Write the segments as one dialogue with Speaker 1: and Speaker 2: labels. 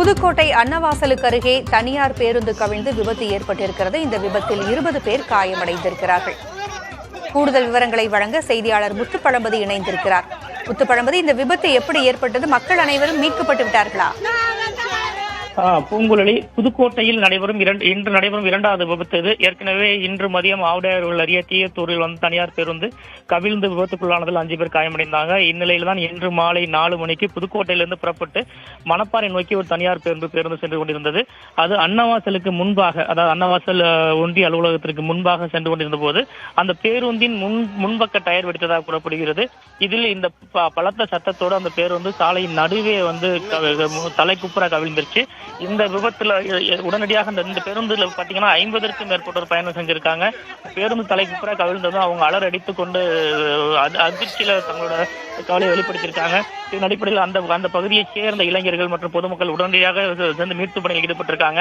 Speaker 1: புதுக்கோட்டை அன்னவாசலுக்கு அருகே தனியார் பேருந்து கவிழ்ந்து விபத்து ஏற்பட்டிருக்கிறது. இந்த விபத்தில் இருபது பேர் காயமடைந்திருக்கிறார்கள். கூடுதல் விவரங்களை வழங்க செய்தியாளர் முத்துப்பழம்பதி இணைந்திருக்கிறார். முத்துப்பழம்பதி இந்த விபத்து எப்படி ஏற்பட்டது? மக்கள் அனைவரும் மீட்கப்பட்டு விட்டார்களா?
Speaker 2: பூங்குழலி புதுக்கோட்டையில் நடைபெறும் இரண்டு இன்று நடைபெறும் இரண்டாவது விபத்து இது. ஏற்கனவே இன்று மதியம் ஆவுடையார்கள் அருகே தீயத்தூரில் வந்து தனியார் பேருந்து கவிழ்ந்து விபத்துக்குள்ளானதில் அஞ்சு பேர் காயமடைந்தாங்க. இந்நிலையில் தான் இன்று மாலை நாலு மணிக்கு புதுக்கோட்டையிலிருந்து புறப்பட்டு மணப்பாறை நோக்கி ஒரு தனியார் பேருந்து பேருந்து சென்று கொண்டிருந்தது. அது அன்னவாசலுக்கு முன்பாக அதாவது அன்னவாசல் ஒன்றிய அலுவலகத்திற்கு முன்பாக சென்று கொண்டிருந்த போது அந்த பேருந்தின் முன் முன்பக்க டயர் வெடித்ததாக கூறப்படுகிறது. இதில் இந்த ப- பலத்த சத்தத்தோடு அந்த பேருந்து சாலையின் நடுவே வந்து தலைக்குப்புற கவிழ்ந்துருச்சு. இந்த விபத்துல உடனடியாக இந்த இந்த பேருந்துல பாத்தீங்கன்னா ஐம்பதற்கும் மேற்பட்டோர் பயணம் செஞ்சிருக்காங்க. பேருந்து தலைக்குப்புற கவிழ்ந்ததும் அவங்க அலர் அடித்து கொண்டு அதிர்ச்சியில தங்களோட கவலையை வெளிப்படுத்தியிருக்காங்க. இதன் அடிப்படையில் அந்த அந்த பகுதியைச் சேர்ந்த இளைஞர்கள் மற்றும் பொதுமக்கள் உடனடியாக சேர்ந்து மீட்பு பணியில் ஈடுபட்டிருக்காங்க.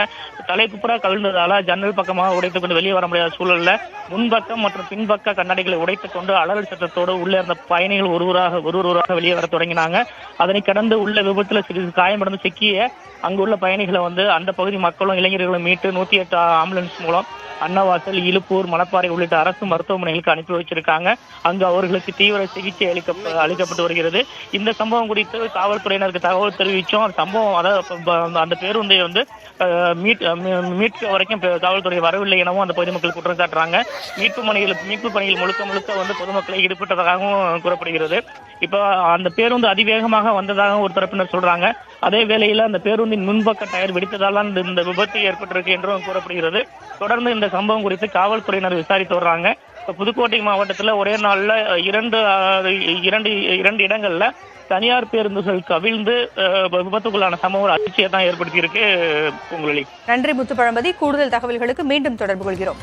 Speaker 2: தலைக்குப்புற கவிழ்ந்ததால ஜன்னல் பக்கமாக உடைத்துக் கொண்டு வெளியே வர முடியாத சூழல்ல முன்பக்கம் மற்றும் பின்பக்க கண்ணாடிகளை உடைத்துக் கொண்டு அலறல் சத்தத்தோடு உள்ளே இருந்த பயணிகள் ஒருவராக ஒரு ஒருவராக வெளியே வர தொடங்கினாங்க. அதனை கடந்து உள்ள விபத்துல சிறிது காயமடைந்து சிக்கிய அங்குள்ள பயணிகள் வந்து அந்த பகுதி மக்களும் இளைஞர்களும் மீட்டு நூத்தி எட்டு ஆம்புலன்ஸ் மூலம் அன்னவாசல் இழுப்பூர் மணப்பாறை உள்ளிட்ட அரசு மருத்துவமனைகளுக்கு அனுப்பி வச்சிருக்காங்க. அங்கு அவர்களுக்கு தீவிர சிகிச்சை அளிக்க அளிக்கப்பட்டு வருகிறது. இந்த சம்பவம் குறித்து காவல்துறையினருக்கு தகவல் தெரிவிச்சோம் சம்பவம் அதாவது அந்த பேருந்தை வந்து மீட் மீட்க வரைக்கும் காவல்துறை வரவில்லை எனவும் அந்த பொதுமக்கள் குற்றம் சாட்டுறாங்க. மீட்பு பணிகள் மீட்பு பணிகள் முழுக்க முழுக்க வந்து பொதுமக்களை ஈடுபட்டதாகவும் கூறப்படுகிறது. இப்போ அந்த பேருந்து அதிவேகமாக வந்ததாக ஒரு தரப்பினர் சொல்றாங்க. அதே வேளையில் அந்த பேருந்தின் முன்பக்க டயர் வெடித்ததால் இந்த விபத்து ஏற்பட்டிருக்கு என்றும் கூறப்படுகிறது. தொடர்ந்து இந்த சம்பவம் குறித்து காவல்துறையினர் விசாரித்து வர்றாங்க. புதுக்கோட்டை மாவட்டத்துல ஒரே நாள்ல இரண்டு இரண்டு இரண்டு இடங்கள்ல தனியார் பேருந்துகள் கவிழ்ந்து அஹ், விபத்துக்குள்ளான சம்பவம் ஒரு அதிர்ச்சியை தான் ஏற்படுத்தியிருக்கு பொங்கலி
Speaker 1: நன்றி முத்துப்பழம்பதி. கூடுதல் தகவல்களுக்கு மீண்டும் தொடர்பு கொள்கிறோம்.